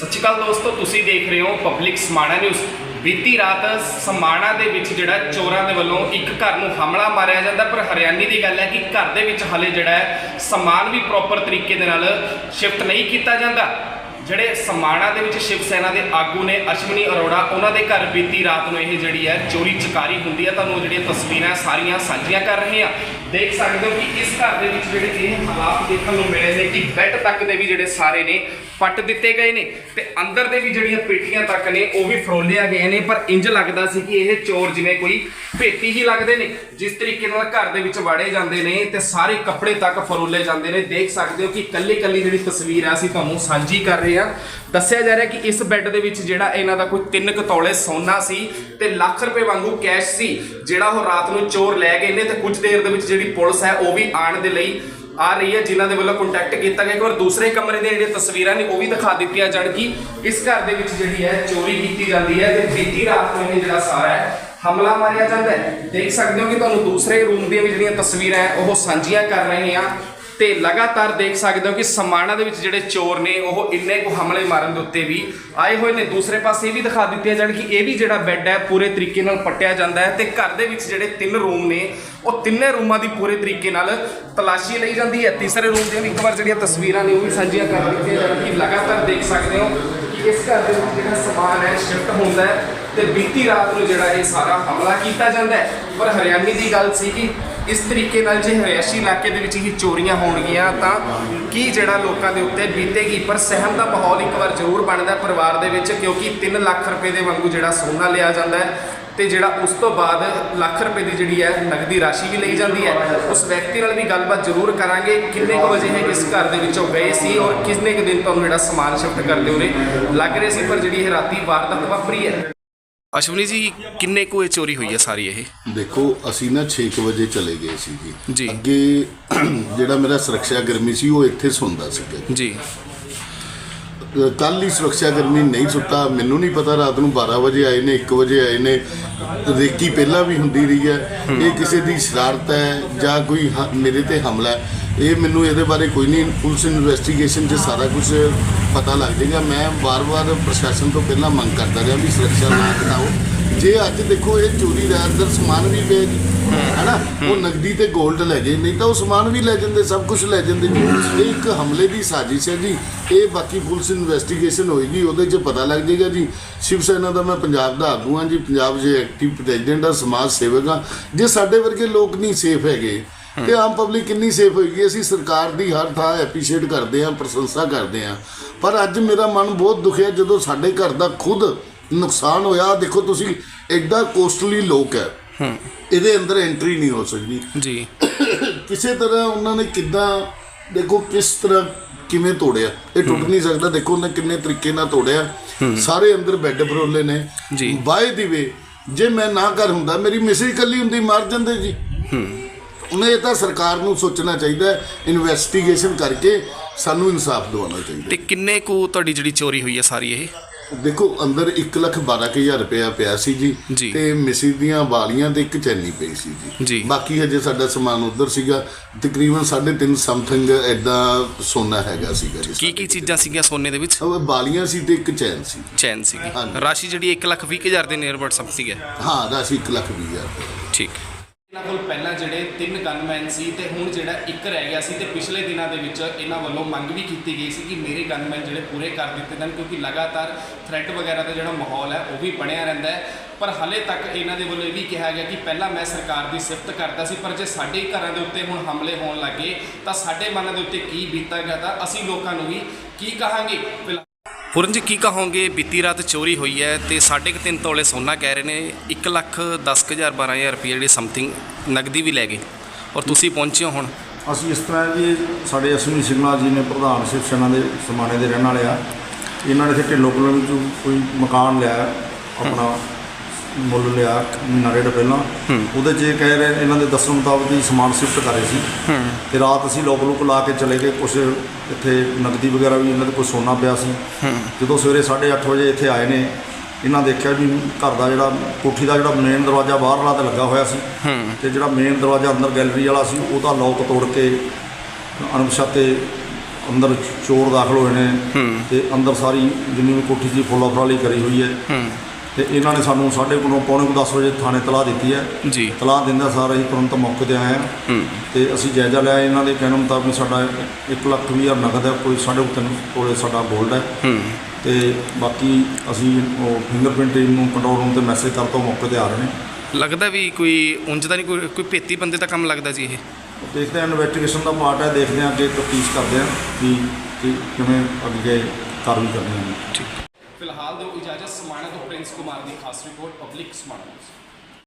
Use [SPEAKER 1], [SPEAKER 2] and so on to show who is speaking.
[SPEAKER 1] ਸਤਿ ਸ਼੍ਰੀ ਅਕਾਲ ਦੋਸਤੋ, ਤੁਸੀਂ ਦੇਖ ਰਹੇ ਹੋ ਪਬਲਿਕ ਸਮਾਣਾ ਨਿਊਜ਼ ਬੀਤੀ ਰਾਤ ਸਮਾਣਾ ਦੇ ਵਿੱਚ ਜਿਹੜਾ ਚੋਰਾਂ ਦੇ ਵੱਲੋਂ ਇੱਕ ਘਰ ਨੂੰ ਹਮਲਾ ਮਾਰਿਆ ਜਾਂਦਾ, ਪਰ ਹਰਿਆਣੀ ਦੀ ਗੱਲ ਹੈ ਕਿ ਘਰ ਦੇ ਵਿੱਚ ਹਲੇ ਜਿਹੜਾ ਹੈ, ਸਮਾਨ ਵੀ ਪ੍ਰੋਪਰ ਤਰੀਕੇ ਦੇ ਨਾਲ ਸ਼ਿਫਟ ਨਹੀਂ ਕੀਤਾ ਜਾਂਦਾ। ਜਿਹੜੇ ਸਮਾਣਾ ਦੇ ਵਿੱਚ ਸ਼ਿਵ ਸੈਨਾ ਦੇ ਆਗੂ ਨੇ ਅਸ਼ਵਨੀ ਅਰੋੜਾ, ਉਹਨਾਂ ਦੇ ਘਰ ਬੀਤੀ ਰਾਤ ਨੂੰ ਇਹ ਜਿਹੜੀ ਹੈ ਚੋਰੀ ਚਕਾਰੀ ਹੁੰਦੀ ਹੈ। ਤੁਹਾਨੂੰ ਉਹ ਜਿਹੜੀਆਂ ਤਸਵੀਰਾਂ ਸਾਰੀਆਂ ਸਾਂਝੀਆਂ ਕਰ ਰਹੇ ਹਾਂ। ਦੇਖ ਸਕਦੇ ਹੋ ਕਿ ਇਸ ਘਰ ਦੇ ਵਿੱਚ ਜਿਹੜੇ ਇਹ ਹਾਲਾਤ ਦੇਖਣ ਨੂੰ ਮਿਲੇ ਨੇ ਕਿ ਬੈੱਡ ਤੱਕ ਦੇ ਵੀ ਜਿਹੜੇ ਸਾਰੇ ਨੇ ਪੱਟ ਦਿੱਤੇ ਗਏ ਨੇ ਤੇ ਅੰਦਰ ਦੇ ਵੀ ਜਿਹੜੀਆਂ ਪੇਟੀਆਂ ਤੱਕ ਨੇ, ਉਹ ਵੀ ਫਰੋਲਿਆ ਗਏ ਨੇ, ਪਰ ਇੰਜ ਲੱਗਦਾ ਸੀ ਕਿ ਇਹ ਚੋਰ ਜਿਵੇਂ ਕੋਈ ਭੇਤੀ ਹੀ ਲੱਗਦੇ ਨੇ, ਜਿਸ ਤਰੀਕੇ ਨਾਲ ਘਰ ਦੇ ਵਿੱਚ ਵਾੜੇ ਜਾਂਦੇ ਨੇ ਤੇ ਸਾਰੇ ਕੱਪੜੇ ਤੱਕ ਫਰੋਲੇ ਜਾਂਦੇ ਨੇ। ਦੇਖ ਸਕਦੇ ਹੋ ਕਿ ਕੱਲੀ ਕੱਲੀ ਜਿਹੜੀ ਤਸਵੀਰ ਆ, ਅਸੀਂ ਤੁਹਾਨੂੰ ਸਾਂਝੀ ਕਰ ਰਹੇ ਹਾਂ। ਦੱਸਿਆ ਜਾ ਰਿਹਾ ਕਿ ਇਸ ਬੈੱਡ ਦੇ ਵਿੱਚ ਜਿਹੜਾ ਇਹਨਾਂ ਦਾ ਕੋਈ 3 ਕਤੌਲੇ ਸੋਨਾ ਸੀ ਤੇ ਲੱਖ ਰੁਪਏ ਵਾਂਗੂ ਕੈਸ਼ ਸੀ, ਜਿਹੜਾ ਉਹ ਰਾਤ ਨੂੰ ਚੋਰ ਲੈ ਗਏ ਨੇ ਤੇ ਕੁਝ ਦੇਰ ਦੇ ਵਿੱਚ ਜਿਹੜੀ ਪੁਲਿਸ ਹੈ, ਉਹ ਵੀ ਆਉਣ ਦੇ ਲਈ ਆ ਰਹੀ ਹੈ, ਜਿਨ੍ਹਾਂ ਦੇ ਵੱਲੋਂ ਕੰਟੈਕਟ ਕੀਤਾ ਗਿਆ। ਇੱਕ ਵਾਰ ਦੂਸਰੇ ਕਮਰੇ ਦੀਆਂ ਜਿਹੜੀਆਂ ਤਸਵੀਰਾਂ ਨੇ, ਉਹ ਵੀ ਦਿਖਾ ਦਿੱਤੀਆਂ ਜਾਣ ਕਿ ਇਸ ਘਰ ਦੇ ਵਿੱਚ ਜਿਹੜੀ ਹੈ, ਚੋਰੀ ਕੀਤੀ ਜਾਂਦੀ ਹੈ ਤੇ ਬੀਤੀ ਰਾਤ ਨੂੰ ਇਹ ਜਿਹੜਾ ਸਾਰਾ ਹੈ, ਹਮਲਾ ਮਾਰਿਆ ਜਾਂਦਾ ਹੈ। ਦੇਖ ਸਕਦੇ ਹੋ ਕਿ ਤੁਹਾਨੂੰ ਦੂਸਰੇ ਰੂਮ ਦੀਆਂ ਵੀ ਜਿਹੜੀਆਂ ਤਸਵੀਰਾਂ ਹੈ, ਉਹ ਸਾਂਝੀਆਂ ਕਰ ਰਹੇ ਹਾਂ ਤੇ ਲਗਾਤਾਰ ਦੇਖ ਸਕਦੇ ਹੋ ਕਿ ਸਮਾਣਾ ਦੇ ਵਿੱਚ ਜਿਹੜੇ ਚੋਰ ਨੇ, ਉਹ ਇੰਨੇ ਕੁ ਹਮਲੇ ਮਾਰਨ ਦੇ ਉੱਤੇ ਵੀ ਆਏ ਹੋਏ ਨੇ। ਦੂਸਰੇ ਪਾਸੇ ਇਹ ਵੀ ਦਿਖਾ ਦਿੱਤੇ ਜਾਣ ਕਿ ਇਹ ਵੀ ਜਿਹੜਾ ਬੈੱਡ ਹੈ, ਪੂਰੇ ਤਰੀਕੇ ਨਾਲ ਪੱਟਿਆ ਜਾਂਦਾ ਹੈ ਤੇ ਘਰ ਦੇ ਵਿੱਚ ਜਿਹੜੇ ਤਿੰਨ ਰੂਮ ਨੇ, ਉਹ ਤਿੰਨੇ ਰੂਮਾਂ ਦੀ ਪੂਰੇ ਤਰੀਕੇ ਨਾਲ ਤਲਾਸ਼ੀ ਲਈ ਜਾਂਦੀ ਹੈ। ਤੀਸਰੇ ਰੂਮ ਦੀਆਂ ਇੱਕ ਵਾਰ ਜਿਹੜੀਆਂ ਤਸਵੀਰਾਂ ਨੇ, ਉਹ ਵੀ ਸਾਂਝੀਆਂ ਕਰ ਦਿੱਤੀਆਂ ਜਾਣ ਕਿ ਲਗਾਤਾਰ ਦੇਖ ਸਕਦੇ ਹੋ ਕਿ ਇਸ ਘਰ ਦੇ ਵਿੱਚ ਜਿਹੜਾ ਸਮਾਨ ਹੈ ਸ਼ਿਫਟ ਹੁੰਦਾ ਹੈ ਤੇ ਬੀਤੀ ਰਾਤ ਨੂੰ ਜਿਹੜਾ ਇਹ ਸਾਰਾ ਹਮਲਾ ਕੀਤਾ ਜਾਂਦਾ ਹੈ। ਪਰ ਹਰਿਆਣੀ ਦੀ ਗੱਲ ਸੀ ਕਿ ਇਸ ਤਰੀਕੇ ਨਾਲ ਜੇ ਹਰਿਆਸ਼ੀ ਇਲਾਕੇ ਦੇ ਵਿੱਚ ਹੀ ਚੋਰੀਆਂ ਹੋਣਗੀਆਂ, ਤਾਂ ਕੀ ਜਿਹੜਾ ਲੋਕਾਂ ਦੇ ਉੱਤੇ ਬੀਤੇਗੀ? ਪਰ ਸਹਿਮ ਦਾ ਮਾਹੌਲ ਇੱਕ ਵਾਰ ਜ਼ਰੂਰ ਬਣਦਾ ਪਰਿਵਾਰ ਦੇ ਵਿੱਚ, ਕਿਉਂਕਿ 3 ਲੱਖ ਰੁਪਏ ਦੇ ਵਾਂਗੂ ਜਿਹੜਾ ਸੋਨਾ ਲਿਆ ਜਾਂਦਾ ਹੈ ਤੇ ਜਿਹੜਾ ਉਸ ਤੋਂ ਬਾਅਦ ਲੱਖ ਰੁਪਏ ਦੀ ਜਿਹੜੀ ਹੈ ਨਗਦੀ ਰਾਸ਼ੀ ਵੀ ਲਈ ਜਾਂਦੀ ਹੈ। ਉਸ ਵਿਅਕਤੀ ਨਾਲ ਵੀ ਗੱਲਬਾਤ ਜ਼ਰੂਰ ਕਰਾਂਗੇ। ਕਿੰਨੇ ਕੁ ਵਜੇ ਹੈ ਇਸ ਘਰ ਦੇ ਵਿੱਚੋਂ ਗਏ ਸੀ ਔਰ ਕਿੰਨੇ ਕੁ ਦਿਨ ਤੁਹਾਨੂੰ ਜਿਹੜਾ ਸਮਾਨ ਸ਼ਿਫਟ ਕਰਦੇ ਹੋਰੇ ਲੱਗ ਰਹੇ ਸੀ, ਪਰ ਜਿਹੜੀ ਇਹ ਰਾਤੀ ਵਾਰਦਾਤ ਵਾਪਰੀ ਹੈ। ਅਸ਼ਵਨੀ ਜੀ ਕਿੰਨੇ ਕੁ ਇਹ ਚੋਰੀ ਹੋਈ ਹੈ ਸਾਰੀ ਇਹ?
[SPEAKER 2] ਦੇਖੋ ਅਸੀਂ ਨਾ 6 ਵਜੇ ਚਲੇ ਗਏ ਸੀ
[SPEAKER 1] ਜੀ।
[SPEAKER 2] ਜੀ ਅੱਗੇ ਜਿਹੜਾ ਮੇਰਾ ਸੁਰੱਖਿਆ ਕਰਮੀ ਸੀ ਉਹ ਇੱਥੇ ਸੌਂਦਾ ਸੀਗਾ।
[SPEAKER 1] ਜੀ।
[SPEAKER 2] ਕੱਲ ਹੀ ਸੁਰੱਖਿਆ ਕਰਮੀ ਨਹੀਂ ਸੁੱਤਾ। ਮੈਨੂੰ ਨਹੀਂ ਪਤਾ ਰਾਤ ਨੂੰ 12 ਵਜੇ ਆਏ ਨੇ 1 ਵਜੇ ਆਏ ਨੇ। ਰੇਕੀ ਪਹਿਲਾਂ ਵੀ ਹੁੰਦੀ ਰਹੀ ਹੈ। ਇਹ ਕਿਸੇ ਦੀ ਸ਼ਰਾਰਤ ਹੈ ਜਾਂ ਕੋਈ ਮੇਰੇ ਤੇ ਹਮਲਾ ਹੈ? ਇਹ ਮੈਨੂੰ ਇਹਦੇ ਬਾਰੇ ਕੋਈ ਨਹੀਂ ਪੁਲਿਸ ਇਨਵੈਸਟੀਗੇਸ਼ਨ 'ਚ ਸਾਰਾ ਕੁਝ ਪਤਾ ਲੱਗ ਜਾਏਗਾ। ਮੈਂ ਵਾਰ-ਵਾਰ ਪ੍ਰਸ਼ਾਸਨ ਤੋਂ ਪਹਿਲਾਂ ਮੰਗ ਕਰਦਾ ਰਿਹਾ ਵੀ ਸੁਰੱਖਿਆ ਨਾ ਘਟਾਓ ਜੇ ਅੱਜ ਦੇਖੋ ਇਹ ਚੋਰੀ ਦਾ ਅੰਦਰ ਸਮਾਨ ਵੀ ਵੇ ਹੈਨਾ? ਉਹ ਨਗਦੀ ਤੇ 골ਡ ਲੈ ਗਏ ਨਹੀਂ ਤਾਂ ਉਹ ਸਮਾਨ ਵੀ ਲੈ ਜਾਂਦੇ ਸਭ ਕੁਝ ਲੈ ਜਾਂਦੇ। ਜੀ ਇਹ ਇੱਕ ਹਮਲੇ ਦੀ ਸਾਜ਼ਿਸ਼ ਹੈ ਜੀ। ਇਹ ਬਾਕੀ ਪੁਲਿਸ ਇਨਵੈਸਟੀਗੇਸ਼ਨ ਹੋਏਗੀ ਉਹਦੇ 'ਚ ਪਤਾ ਲੱਗ ਜਾਏਗਾ ਜੀ। ਸ਼ਿਵ ਸੈਨਾ ਦਾ ਮੈਂ ਪੰਜਾਬ ਦਾ ਆਗੂ ਹਾਂ ਜੀ ਪੰਜਾਬ ਦੇ ਐਕਟਿਵ ਪ੍ਰੈਜ਼ੀਡੈਂਟ ਆ ਸਮਾਜ ਸੇਵਕ ਹਾਂ ਜੇ ਸਾਡੇ ਵਰਗੇ ਲੋਕ ਨਹੀਂ ਸੇਫ ਹੈਗੇ ਤੇ ਆਮ ਪਬਲਿਕ ਕਿੰਨੀ ਸੇਫ ਹੋਏਗੀ? ਅਸੀਂ ਸਰਕਾਰ ਦੀ ਹਰ ਥਾਂ ਐਪਰੀਸ਼ੀਏਟ ਕਰਦੇ ਹਾਂ ਪ੍ਰਸ਼ੰਸਾ ਕਰਦੇ ਹਾਂ। ਪਰ ਅੱਜ ਮੇਰਾ ਮਨ ਬਹੁਤ ਦੁਖਿਆ ਜਦੋਂ ਸਾਡੇ ਘਰ ਦਾ ਖੁਦ ਨੁਕਸਾਨ ਹੋਇਆ। ਦੇਖੋ ਤੁਸੀਂ ਐਡਾ ਕੋਸਟਲੀ ਲੋਕ ਹੈ। ਇਹਦੇ ਅੰਦਰ ਐਂਟਰੀ ਨਹੀਂ ਹੋ ਸਕਦੀ।
[SPEAKER 1] ਜੀ।
[SPEAKER 2] ਕਿਸੇ ਤਰ੍ਹਾਂ ਉਹਨਾਂ ਨੇ ਕਿੱਦਾਂ ਦੇਖੋ ਕਿਸ ਤਰ੍ਹਾਂ ਕਿਵੇਂ ਤੋੜਿਆ। ਇਹ ਟੁੱਟ ਨਹੀਂ ਸਕਦਾ ਦੇਖੋ ਉਹਨੇ ਕਿੰਨੇ ਤਰੀਕੇ ਨਾਲ ਤੋੜਿਆ। ਸਾਰੇ ਅੰਦਰ ਬੈੱਡ ਫਰੋਲੇ ਨੇ।
[SPEAKER 1] ਜੀ।
[SPEAKER 2] ਬਾਏ ਦੀ ਵੇ ਜੇ ਮੈਂ ਨਾ ਕਰ ਹੁੰਦਾ ਮੇਰੀ ਮਿਸੀ ਕੱਲੀ ਹੁੰਦੀ ਮਰ ਜਾਂਦੇ ਜੀ। ਉਹਨੇ ਇਹ ਤਾਂ ਸਰਕਾਰ ਨੂੰ ਸੋਚਣਾ ਚਾਹੀਦਾ ਇਨਵੈਸਟੀਗੇਸ਼ਨ ਕਰਕੇ ਸਾਨੂੰ ਇਨਸਾਫ ਦਿਵਾਉਣਾ ਚਾਹੀਦਾ
[SPEAKER 1] ਤੇ ਕਿੰਨੇ ਕੁ ਤੁਹਾਡੀ ਜਿਹੜੀ ਚੋਰੀ ਹੋਈ ਹੈ ਸਾਰੀ ਇਹ?
[SPEAKER 2] ਦੇਖੋ ਅੰਦਰ 1 ਲੱਖ 12000 ਰੁਪਇਆ ਪਿਆ ਸੀ ਜੀ
[SPEAKER 1] ਜੀ।
[SPEAKER 2] ਤੇ ਮਿਸਿਸ ਦੀਆਂ ਵਾਲੀਆਂ ਤੇ ਇੱਕ ਚੈਨੀ ਪਈ ਸੀ
[SPEAKER 1] ਜੀ।
[SPEAKER 2] ਜੀ ਬਾਕੀ ਹਜੇ ਸਾਡਾ ਸਮਾਨ ਉਧਰ ਸੀਗਾ ਤਕਰੀਬਨ 3.5 ਸਮਥਿੰਗ ਐਦਾਂ ਸੋਨਾ ਹੈਗਾ ਸੀਗਾ ਜੀ
[SPEAKER 1] ਕੀ ਕੀ ਚੀਜ਼ਾਂ ਸੀਗੀਆਂ ਸੋਨੇ ਦੇ ਵਿੱਚ
[SPEAKER 2] ਉਹ ਵਾਲੀਆਂ ਸੀ ਤੇ ਇੱਕ ਚੈਨ ਸੀ
[SPEAKER 1] ਚੈਨ ਸੀਗੀ
[SPEAKER 2] ਹਾਂਜੀ।
[SPEAKER 1] ਰਾਸ਼ੀ ਜਿਹੜੀ 1 ਲੱਖ 20 ਹਜ਼ਾਰ ਦੇ ਨੀਅਰ ਸਮਥਿੰਗ ਹੈ
[SPEAKER 2] ਹਾਂ ਰਾਸ਼ੀ 1 ਲੱਖ 20 ਹਜ਼ਾਰ।
[SPEAKER 1] ਠੀਕ ਇਹਨਾਂ ਕੋਲ ਪਹਿਲਾਂ ਜਿਹੜੇ ਤਿੰਨ ਗਨਮੈਨ ਸੀ ਤੇ ਹੁਣ ਜਿਹੜਾ ਇੱਕ ਰਹਿ ਗਿਆ ਸੀ ਤੇ ਪਿਛਲੇ ਦਿਨਾਂ ਦੇ ਵਿੱਚ ਇਹਨਾਂ ਵੱਲੋਂ ਮੰਗ ਵੀ ਕੀਤੀ ਗਈ ਸੀ ਕਿ ਮੇਰੇ ਗਨਮੈਨ ਜਿਹੜੇ ਪੂਰੇ ਕਰ ਦਿੱਤੇ ਜਾਣ ਕਿਉਂਕਿ ਲਗਾਤਾਰ ਥ੍ਰੈਟ ਵਗੈਰਾ ਦਾ ਜਿਹੜਾ ਮਾਹੌਲ ਹੈ ਉਹ ਵੀ ਬਣਿਆ ਰਹਿੰਦਾ ਹੈ। ਪਰ ਹਲੇ ਤੱਕ ਇਹਨਾਂ ਦੇ ਵੱਲੋਂ ਇਹ ਵੀ ਕਿਹਾ ਗਿਆ ਕਿ ਪਹਿਲਾਂ ਮੈਂ ਸਰਕਾਰ ਦੀ ਸਿਫਤ ਕਰਦਾ ਸੀ, ਪਰ ਜੇ ਸਾਡੇ ਘਰਾਂ ਦੇ ਉੱਤੇ ਹੁਣ ਹਮਲੇ ਹੋਣ ਲੱਗੇ ਤਾਂ ਸਾਡੇ ਮਨਾਂ ਦੇ ਉੱਤੇ ਕੀ ਬੀਤਾਗਾ ਤਾਂ ਅਸੀਂ ਲੋਕਾਂ ਨੂੰ ਵੀ ਕੀ ਕਹਾਂਗੇ? ਪੁਰਨ ਜੀ ਕੀ ਕਹੋਗੇ? ਬੀਤੀ ਰਾਤ ਚੋਰੀ ਹੋਈ ਹੈ ਤੇ ਸਾਢੇ ਕੁ ਤਿੰਨ ਤੋਲੇ ਸੋਨਾ ਕਹਿ ਰਹੇ ਨੇ। 1 ਲੱਖ 10000 12000 ਰੁਪਏ ਜਿਹੜੀ ਸਮਥਿੰਗ ਨਗਦੀ ਵੀ ਲੈ ਗਏ। ਔਰ ਤੁਸੀਂ ਪਹੁੰਚੇ ਹੋ ਹੁਣ?
[SPEAKER 3] ਅਸੀਂ ਇਸ ਤਰ੍ਹਾਂ ਜੀ, ਸਾਡੇ ਅਸ਼ਵਨੀ ਸਿੰਘਲਾ ਜੀ ਨੇ ਪ੍ਰਧਾਨ ਸ਼ਿਵ ਸੈਨਾ ਦੇ ਸਮਾਣੇ ਦੇ ਰਹਿਣ ਵਾਲੇ ਆ। ਇਹਨਾਂ ਨੇ ਇੱਥੇ ਢਿੱਲੋਂ ਕੋਲੋਂ ਕੋਈ ਮਕਾਨ ਲਿਆ, ਆਪਣਾ ਮੁੱਲ ਲਿਆ ਮਹੀਨਾ ਡੇਢ ਪਹਿਲਾਂ। ਉਹਦੇ 'ਚ ਇਹ ਕਹਿ ਰਹੇ ਇਹਨਾਂ ਦੇ ਦੱਸਣ ਮੁਤਾਬਕ ਹੀ ਸਮਾਨ ਸ਼ਿਫਟ ਕਰ ਸੀ। ਤੇ ਰਾਤ ਅਸੀਂ ਲੋਕ ਲੋਕ ਲਾ ਕੇ ਚਲੇ ਗਏ। ਕੁਝ ਇੱਥੇ ਨਗਦੀ ਵਗੈਰਾ ਵੀ ਇਹਨਾਂ ਦੇ ਕੋਲ ਸੋਨਾ ਪਿਆ ਸੀ। ਜਦੋਂ ਸਵੇਰੇ 8:30 ਵਜੇ ਇੱਥੇ ਆਏ ਨੇ ਇਹਨਾਂ ਦੇਖਿਆ ਵੀ ਘਰ ਦਾ ਜਿਹੜਾ ਕੋਠੀ ਦਾ ਜਿਹੜਾ ਮੇਨ ਦਰਵਾਜ਼ਾ ਬਾਹਰਲਾ ਤੇ ਲੱਗਾ ਹੋਇਆ ਸੀ। ਤੇ ਜਿਹੜਾ ਮੇਨ ਦਰਵਾਜ਼ਾ ਅੰਦਰ ਗੈਲਰੀ ਵਾਲਾ ਸੀ ਉਹਦਾ ਲੋਕ ਤੋੜ ਕੇ ਅਣਪਛਾਤੇ ਅੰਦਰ ਚੋਰ ਦਾਖਲ ਹੋਏ ਨੇ। ਤੇ ਅੰਦਰ ਸਾਰੀ ਜਿੰਨੀ ਵੀ ਕੋਠੀ ਦੀ ਫੁੱਲਾ ਫਰਾਲੀ ਕਰੀ ਹੋਈ ਹੂੰ। ਤੇ ਇਹਨਾਂ ਨੇ ਸਾਨੂੰ ਸਾਢੇ ਕੋਲੋਂ ਪੌਣੇ ਕੁ 10 ਵਜੇ ਥਾਣੇ ਤਲਾਹ ਦਿੱਤੀ ਹੈ।
[SPEAKER 1] ਜੀ।
[SPEAKER 3] ਤਲਾਹ ਦਿੰਦਾ ਸਾਰ ਅਸੀਂ ਤੁਰੰਤ ਮੌਕੇ ਤੇ ਆਏ
[SPEAKER 1] ਹਾਂ।
[SPEAKER 3] ਤੇ ਅਸੀਂ ਜਾਇਜ਼ਾ ਲਿਆ ਇਹਨਾਂ ਦੇ ਕਹਿਣ ਮੁਤਾਬਕ ਸਾਡਾ 1 ਲੱਖ ਵੀਹ ਹਜ਼ਾਰ ਨਗਦ ਹੈ ਕੋਈ ਸਾਢੇ ਕੁ ਤਿੰਨ ਤੋਲੇ ਸਾਡਾ ਗੋਲਡ ਹੈ।
[SPEAKER 1] ਹੂੰ।
[SPEAKER 3] ਤੇ ਬਾਕੀ ਅਸੀਂ ਉਹ ਫਿੰਗਰਪ੍ਰਿੰਟ ਟੀਮ ਨੂੰ ਕੰਟਰੋਲ ਰੂਮ ਤੇ ਮੈਸੇਜ ਕਰ ਤੋਂ ਮੌਕੇ ਤੇ ਆ ਰਹੇ ਨੇ।
[SPEAKER 1] ਲੱਗਦਾ ਵੀ ਕੋਈ ਉਂਝ ਤਾਂ ਨਹੀਂ ਕੋਈ ਕੋਈ ਭੇਤੀ ਬੰਦੇ ਦਾ ਕੰਮ ਲੱਗਦਾ ਸੀ ਇਹ?
[SPEAKER 3] ਦੇਖਦੇ ਹਾਂ ਇਨਵੈਸਟੀਗੇਸ਼ਨ ਦਾ ਪਾਰਟ ਹੈ ਦੇਖਦੇ ਹਾਂ ਅੱਗੇ ਤਫਤੀਸ਼ ਕਰਦੇ ਹਾਂ ਕਿ ਕਿ ਕਿਵੇਂ ਅੱਗੇ ਕਾਰਵਾਈ ਕਰਨੀ ਹੈ।
[SPEAKER 1] ਠੀਕ। ਫਿਲਹਾਲ ਦਿਓ ਇਜਾਜ਼ਤ ਸਮਾਣਾ ਤੋਂ ਪ੍ਰਿੰਸ ਕੁਮਾਰ ਦੀ ਖਾਸ ਰਿਪੋਰਟ ਪਬਲਿਕ ਸਮਾਣਾ